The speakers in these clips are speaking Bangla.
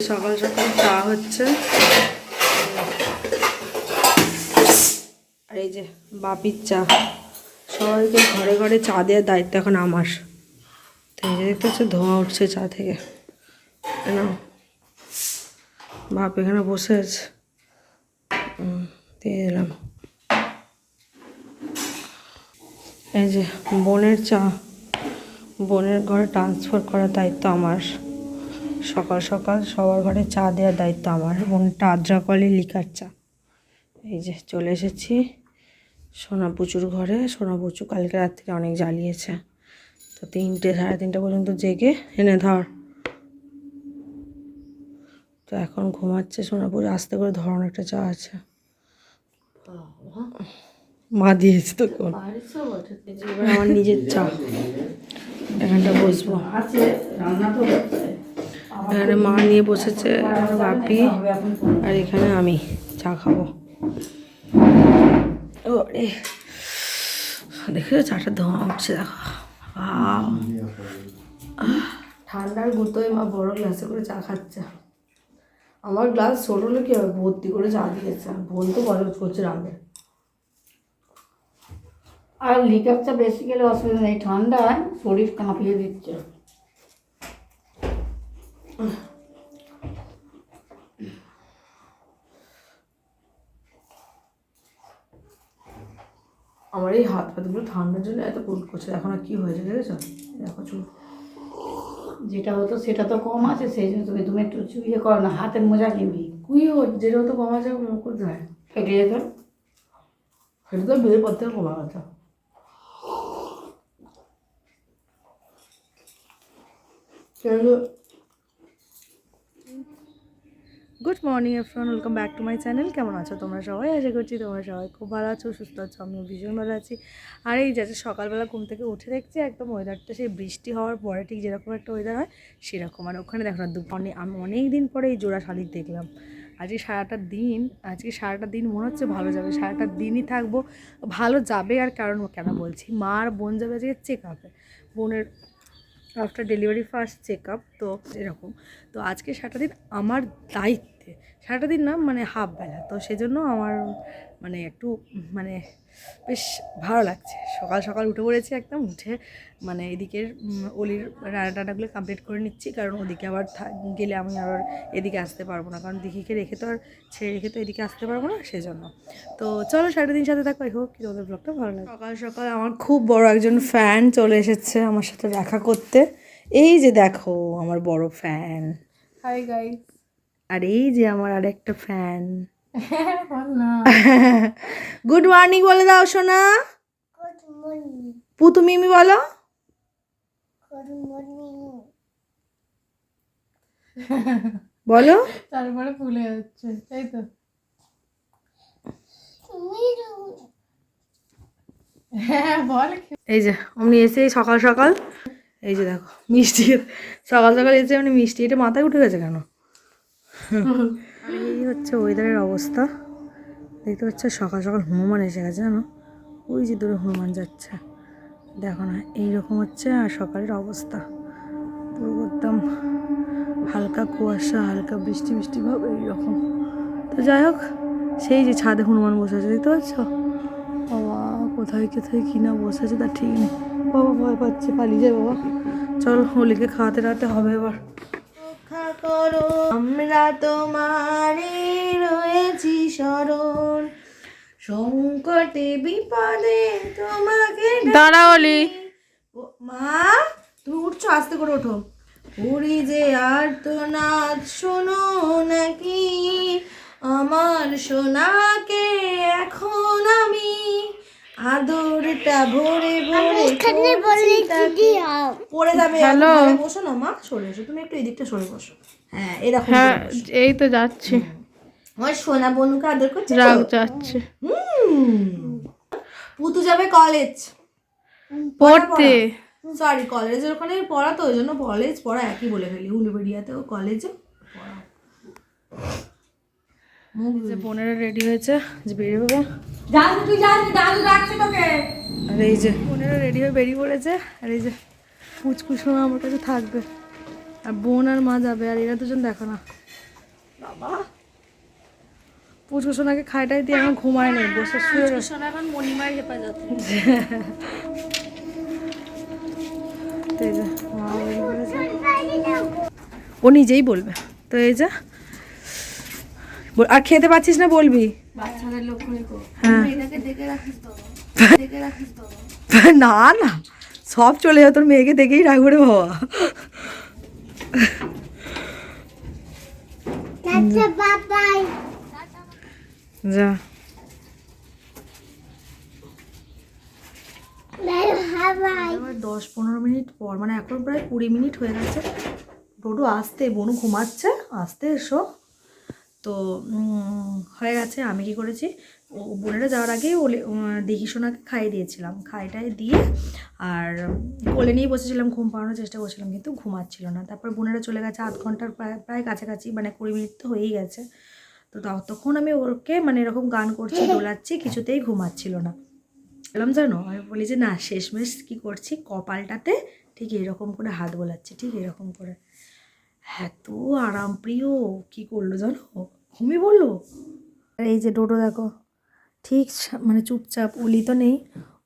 সকাল সকাল চা হচ্ছে। আর এই যে বাপির চা। সবাইকে ঘরে ঘরে চা দেওয়ার দায়িত্ব এখন আমার। দেখতে হচ্ছে ধোঁয়া উঠছে চা থেকে। না বাপ এখানে বসে আছে। দিয়ে দিলাম এই যে বোনের চা। বোনের ঘরে ট্রান্সফার করার দায়িত্ব আমার। সকাল সকাল সবার ঘরে চা দেওয়ার দায়িত্ব আমার বোনটা আদ্রা কলে লিকার চা। এই যে চলে এসেছি সোনা পুচুর ঘরে। সোনা পুচু কালকে রাত্রিরে অনেক জ্বালিয়েছে। তো তিনটে সাড়ে তিনটে পর্যন্ত জেগে এনে ধর। তো এখন ঘুমাচ্ছে সোনা পুজো আস্তে করে ধরন একটা চা আছে। মা দিয়েছে তো কোন আমার নিজের চা। এখানটা বসবো। এখানে মা নিয়ে বসেছে বাপি আর এখানে আমি চা খাব। ও রে দেখে চাটা ধোঁয়া উঠছে দেখো। ঠান্ডার গুতোয় মা বড় গ্লাসে করে চা খাচ্ছে। আমার গ্লাস ছোট হলে কি হবে? ভর্তি করে চা দিয়েছে। আর বোন তো বড় করছে রাগে আর লিকার চা বেশি গেলে অসুবিধা নেই। ঠান্ডায় শরীর কাঁপিয়ে দিচ্ছে। আমার এই হাত পাতগুলো ঠান্ডার জন্য এত পুল করছে এখন আর কি হয়েছে দেখেছ? দেখো চুল। যেটা হতো সেটা তো কম আছে সেই জন্য তুমি তুমি একটু ইয়ে করো না হাতের মোজা কিনবি কুই হচ্ছে যেটা তো কমা যায় কোথায় ফেটে যেত? সেটা তো বিয়ের পর থেকে কমা গেছে good morning everyone welcome back to my channel কেমন আছো তোমরা সবাই? আশা করছি তোমরা সবাই খুব ভালো আছো, সুস্থ আছো, আমিও ভীষণ ভালো আছি। আর এই যাচ্ছে সকালবেলা ঘুম থেকে উঠে দেখছি একদম ওয়েদারটা সেই বৃষ্টি হওয়ার পরে ঠিক যেরকম একটা ওয়েদার হয়, সেরকম। আর ওখানে দেখো না, দুপুরে আমি অনেক দিন পরে এই জোড়া শালিক দেখলাম। আজকে সারাটা দিন, আজকে সারাটা দিন মনে হচ্ছে ভালো যাবে। সারাটা দিনই থাকব, ভালো যাবে আর কারণ কেন বলছি? মা আর বোন যাবে আজকে চেক আপে বোনের after delivery first check up তো এরকম। তো আজকে সারাটা দিন আমার দায়িত্বে সারাটা দিন না মানে হাফ বেলা। তো সেজন্য আমার মানে একটু মানে বেশ ভালো লাগছে। সকাল সকাল উঠে পড়েছি একদম। উঠে মানে এদিকের অলির রান্না টান্নাগুলো কমপ্লিট করে নিচ্ছি। কারণ ওদিকে আবার গেলে আমি আবার এদিকে আসতে পারব না। কারণ দিঘিকে রেখে তো আর ছেড়ে রেখে তো এদিকে আসতে পারব না সেজন্য। তো চলো সাড়ে দিন সাথে থাকো। আই হোক কি তোমাদের ব্লগটা ভালো লাগে সকাল সকাল আমার খুব বড় একজন ফ্যান চলে এসেছে আমার সাথে দেখা করতে। এই যে দেখো আমার বড় ফ্যান হাই গাইস আর এই যে আমার আর একটা ফ্যান না গুড মর্নিং বলে দাও সোনা। পুতু মিমি বলো। বলো। তারপরে ফুলে যাচ্ছে তাই তো। হ্যাঁ বল। এই যে অমনি এসে সকাল সকাল এই যে দেখো মিষ্টি। সকাল সকাল এসে এমনি মিষ্টি। এটা মাথায় উঠে গেছে কেন? এই হচ্ছে ওয়েদারের অবস্থা। দেখতে পাচ্ছ সকাল সকাল হনুমান এসে গেছে, জানো? ওই যে দূরে হনুমান যাচ্ছে। দেখো না, এইরকম হচ্ছে আর সকালের অবস্থা। পুরো একদম হালকা কুয়াশা, হালকা বৃষ্টি বৃষ্টি ভাব, এইরকম। তো যাই হোক, সেই যে ছাদে হনুমান বসে আছে, দেখতে পাচ্ছ? বাবা, কোথায় কোথায়, কি না বসে আছে তার ঠিক নেই। বাবা, ভয় পাচ্ছে, পালিয়ে যায় বাবা। চল হোলিকে খাওয়াতে রাতে হবে এবার। করো। আমরা তোমারে রয়েছি স্মরণ। সংকটে বিপদে তোমাকে দাঁড়া অলি। ও, মা তুমি উঠছো আস্তে করে ওঠো। পুরি যে আর তো নাচ শোনো নাকি? আমার সোনাকে আদরটা ভরে ভরে করছি তাকে। পড়ে যাবে Hello? ঘরে বসো না মা সরে এসো। তুমি একটু এদিকটা সরে বসো। হ্যাঁ এরকম হ্যাঁ এই তো যাচ্ছে। আমার সোনা বনুকে আদর করছে? রাগ যাচ্ছে। পুতু যাবে কলেজ পড়তে। সরি কলেজের ওখানে পড়া তো ওই জন্য কলেজ পড়া একই বলে ফেলি। উলুবেড়িয়াতেও কলেজে পড়া। যে বোনেরা রেডি হয়েছে যে বেরিয়ে হবে আর এই যে বোনেরা রেডি হয়ে বেরিয়ে পড়েছে আর এই যে পুচকুসোনা আমার কাছে থাকবে। আর বোন আর মা যাবে আর এরা দুজন দেখো না। বাবা। পুচকু সোনাকে খাইটাই দিয়ে এখন ঘুমায় নেই বসে শুয়ে। সোনা এখন মণিমার হেফাজতে। তো এই যে মা। ও নিজেই বলবে। তো এই যে আর খেতে পাচ্ছিস না বলবি? হ্যাঁ। এটাকে দেখে রাখিস তো। দেখে রাখিস তো। না না। সব চলে যায় তোর মেয়েকে দেখেই রাখব রে বাবা। যা। দশ পনেরো মিনিট পর মানে এখন প্রায় কুড়ি মিনিট হয়ে গেছে। ডোডো আসতে বনু ঘুমাচ্ছে। আসতে এসো। তো হয়ে গেছে, আমি কি করেছি? ও বোনেরা যাওয়ার আগে ওলে দেখি সোনাকে খাইয়ে দিয়েছিলাম। খাইটাই দিয়ে আর কোলে নিয়ে বসেছিলাম, ঘুম পাড়ানোর চেষ্টা করছিলাম, কিন্তু ঘুমাচ্ছিল না। তারপর বোনেরা চলে গেছে আধ ঘণ্টার প্রায় প্রায় কাছাকাছি মানে কুড়ি মিনিট তো হয়েই গেছে। তো ততক্ষণ আমি ওকে মানে এরকম গান করছি, দোলাচ্ছি, কিছুতেই ঘুমাচ্ছিল না। বললাম, জানো, আমি বলি যে, না, শেষমেশ কী করছি? কপালটাতে ঠিক এরকম করে হাত বোলাচ্ছি, ঠিক এরকম করে। এত আরাম, প্রিয়। কী করল জানো? ঘুমিয়ে বলল এই যে ডোডো দেখো, ঠিক মানে চুপচাপ, অলি তো নেই।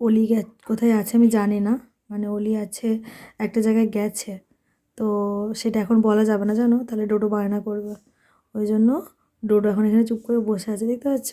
অলি কোথায় আছে আমি জানি না। মানে অলি আছে, একটা জায়গায় গেছে। তো সেটা এখন বলা যাবে না জানো? তাহলে ডোডো বায়না করবে। ওই জন্য ডোডো এখন এখানে চুপ করে বসে আছে, দেখতে পাচ্ছ?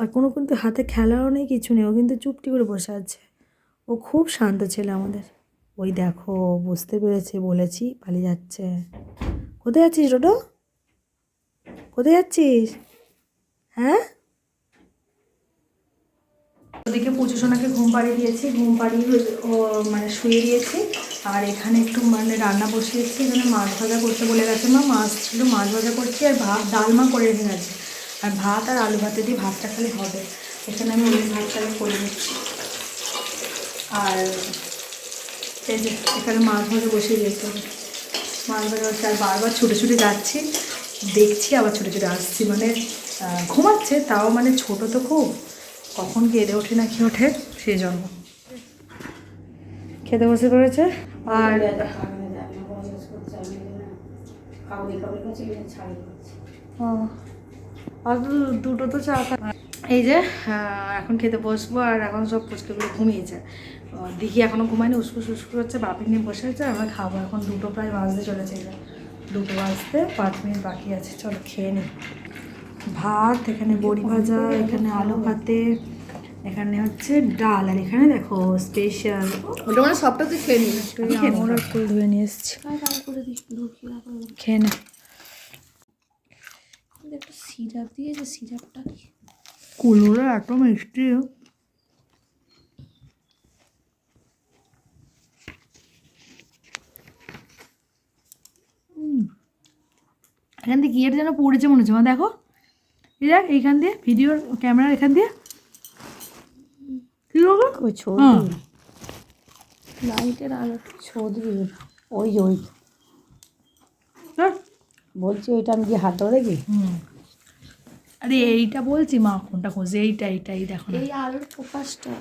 আর কোনো কিন্তু হাতে খেলাও নেই, কিছু নেই। ও কিন্তু চুপটি করে বসে আছে। ও খুব শান্ত ছেলে আমাদের। ওই দেখো, বুঝতে পেরেছে, বলেছি, পালিয়ে যাচ্ছে। কোথায় আছিস রোডো? কোথায় যাচ্ছিস? হ্যাঁ? ওদিকে পুজো সোনাকে ঘুম পাড়িয়ে দিয়েছি, ঘুম পাড়িয়ে মানে শুয়ে দিয়েছি। আর এখানে একটু মানে রান্না বসিয়েছি, এখানে মাছ ভাজা করতে বলে গেছে মা। মাছ ছিল, মাছ ভাজা করছি, আর ভাত ডালমা করে রেখে গেছে। আর ভাত আর আলু ভাতে দিয়ে ভাতটা খালি হবে। এখানে আমি ওই ভাতটা করে দিচ্ছি আর এই যে, এখানে মাছ বসিয়ে দিয়েছি। আমি। মাছ ভাজা হচ্ছে আর বারবার ছুটে ছুটে যাচ্ছি, দেখছি আবার ছুটে ছুটে আসছি মানে ঘুমাচ্ছে, তাও মানে ছোট তো খুব। কখন কেঁদে ওঠে না কি ওঠে, সেই জন্য। খেতে বসে পড়েছে? আর আর দুটো তো চা এই যে এখন খেতে বসবো, আর এখন সব পুচকেগুলো ঘুমিয়েছে। দেখি এখনও ঘুমায়নি উস্কুস উস্কুস হচ্ছে বাপি নিয়ে বসে আছে আমরা খাব। এখন দুটো প্রায় বাজতে চলেছে যে। দুটো বাজতে পাঁচ মিনিট বাকি আছে চলো খেয়ে নিই ভাত এখানে বড়ি ভাজা এখানে আলু ভাতে এখানে হচ্ছে ডাল আর এখানে দেখো স্পেশাল ওটা মানে সবটা তুই খেয়ে নিবি। আমরা ফুল ধুয়ে নিয়ে এসেছি। খেয়ে নে। একটা সিরাপ দিয়েছে সিরাপটা কি? কুলগুলো এত মিষ্টি। এখান দিয়ে গিয়ে যেন পড়েছে মনে হচ্ছে। মা দেখো। এই দেখ এইখান দিয়ে ভিডিওর ক্যামেরার এখান দিয়ে। কি হলো ওই হ্যাঁ। ছবি লাইটের আলো ছবি ওই ওই। ধর। বলছি ওইটা আমি কি হাত ধরে দেখি? হুম। আরে এইটা বলছি মা কোনটা খুঁজে? এইটা এইটা এই দেখো এই আলোর ফোকাসটা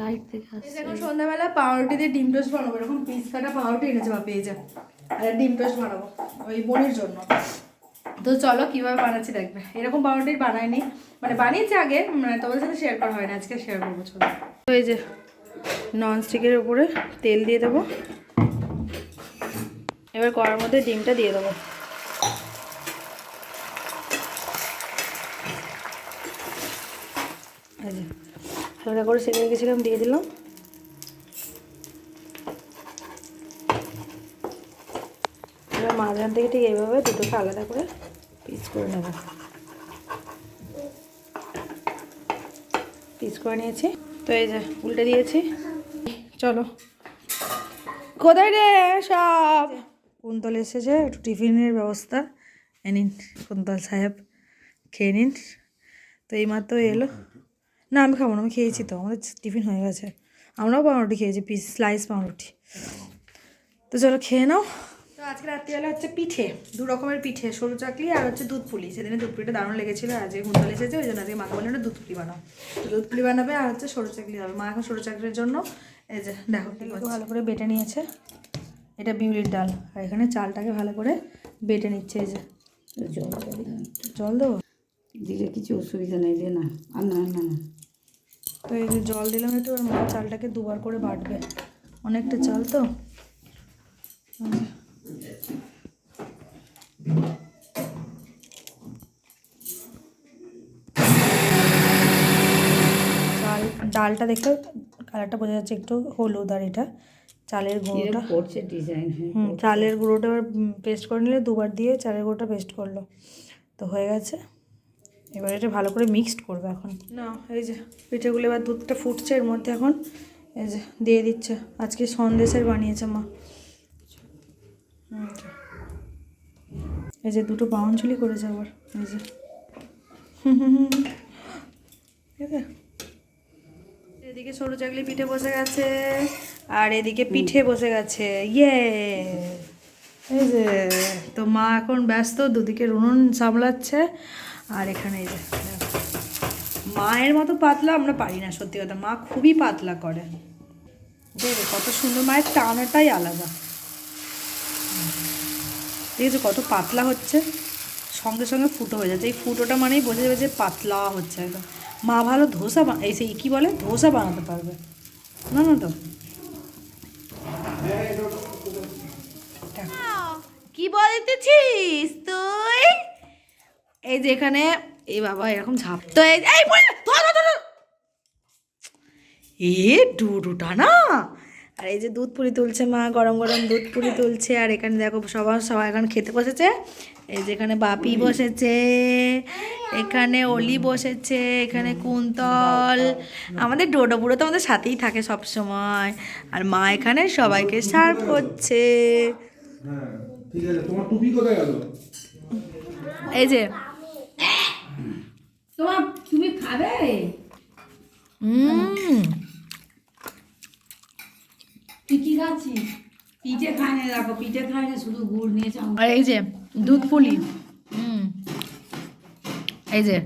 লাইট থেকে আসছে। এখন সন্ধ্যাবেলা পাউরুটি দিয়ে ডিম টোস্ট বানাবো। এরকম পিস কাটা পাউরুটি এনেছে বা পেয়ে যায় ডিম টোস্ট বানাবো, ওই বোনের জন্য। তো চলো, কীভাবে বানাচ্ছি দেখবে। এরকম পাউরুটি বানাইনি। মানে বানিয়েছি আগে মানে তোমাদের সাথে শেয়ার করা হয় না আজকে শেয়ার করব, চলো। তো এই যে ননস্টিকের উপরে তেল দিয়ে দেবো। এবার কড়ার মধ্যে ডিমটা দিয়ে দেবো। হালকা করে সেঁকে গেছিলাম, দিয়ে দিলাম। মাঝখান থেকে ঠিক এইভাবে দুটোকে আলাদা করে পিস করে নেব। পিস করে নিয়েছি। তো এই যে উল্টে দিয়েছি। চলো। কোথায় রে সব? কুন্তল এসেছে, একটু টিফিনের ব্যবস্থা এ নিন কুন্তল সাহেব, খেয়ে নিন। তো এইমাত্র এলো। না, আমি খাব না, আমি খেয়েছি তো, আমাদের টিফিন হয়ে গেছে। আমরাও পাউরুটি খেয়েছি, পিস স্লাইস পাউরুটি। তো চলো খেয়ে নাও। তো আজকে রাত্রিবেলা হচ্ছে পিঠে দু রকমের পিঠে সরু চাকলি আর হচ্ছে দুধ পুলি। সেদিনে দুধ পুলিটা দারুণ লেগেছিলো আর আজকে কুন্তল এসেছে ওই জন্য আজকে মাকে বললেন দুধ পুলি বানাও। তো দুধ পুলি বানাবে আর হচ্ছে সরু চাকলি হবে। মা এখন সরু চাকলির জন্য এই যে দেখো ভালো করে বেটে নিয়েছে। এটা বিউলির ডাল। আর এখানে চালটাকে ভালো করে বেটে নিচ্ছে এই যে। জল দেবো? দিলে কিছু অসুবিধা নেই দে না। আর না না না। তো এই যে জল দিলাম একটু আর মা চালটাকে দুবার করে বাটবে। অনেকটা চাল তো চাল ডালটা দেখতে কালারটা বোঝা যাচ্ছে একটু হলুদ আর এটা। চালের গুঁড়োটা। করছে ডিজাইন হ্যাঁ হুম চালের গুঁড়োটা পেস্ট করে নিলে দুবার দিয়ে চালের গুঁড়োটা পেস্ট করল। তো হয়ে গেছে। এবার এটা ভালো করে মিক্সড করবে এখন। না এই যে পিঠেগুলো এবার দুধটা ফুটছে এর মধ্যে এখন। এই যে দিয়ে দিচ্ছে। আজকে সন্দেশের বানিয়েছে মা। এই যে দুটো বাউনচুলি করেছে আবার। এই যে। হুম হুম হুম ঠিক আছে এদিকে সরু চাকলি পিঠে বসে গেছে, আর এদিকে পিঠে বসে গেছে। ইয়ে এই যে, তো মা এখন ব্যস্ত, দুদিকে উনুন সামলাচ্ছে, আর এখানে এই যে মায়ের মতো পাতলা আমরা পারি না, সত্যি কথা। মা খুবই পাতলা করে। দেখবে কত সুন্দর মায়ের টানাটাই আলাদা। আছে কত পাতলা হচ্ছে, সঙ্গে সঙ্গে ফুটো হয়ে যাচ্ছে। এই ফুটোটা মানেই বোঝা যাবে যে পাতলা হচ্ছে একদম। মা ভালো ধোসা এই সেই কী বলে? ধোসা বানাতে পারবে। না না তো কি বলতেছিস তুই? এই যে এখানে এই বাবা, এরকম ঝাপ তো এই। এ ডুডুটা না আর এই যে দুধ পুরি তুলছে মা গরম গরম দুধ পুরি তুলছে। আর এখানে দেখো সবার সবাই এখানে খেতে বসেছে। এই যে এখানে বাপি বসেছে এখানে অলি বসেছে এখানে কুন্তল। আমাদের ডোডো বুড়ো তো আমাদের সাথেই থাকে সব সময় আর মা এখানে সবাইকে সার্ভ করছে। এই যে। তোমার তুমি খাবে? হুম। খাচ্ছিস পিঠে খায় না দেখো, পিঠে খায় না শুধু গুড় নিয়ে আর এই যে, দুধ পুলি। হুম। এই যে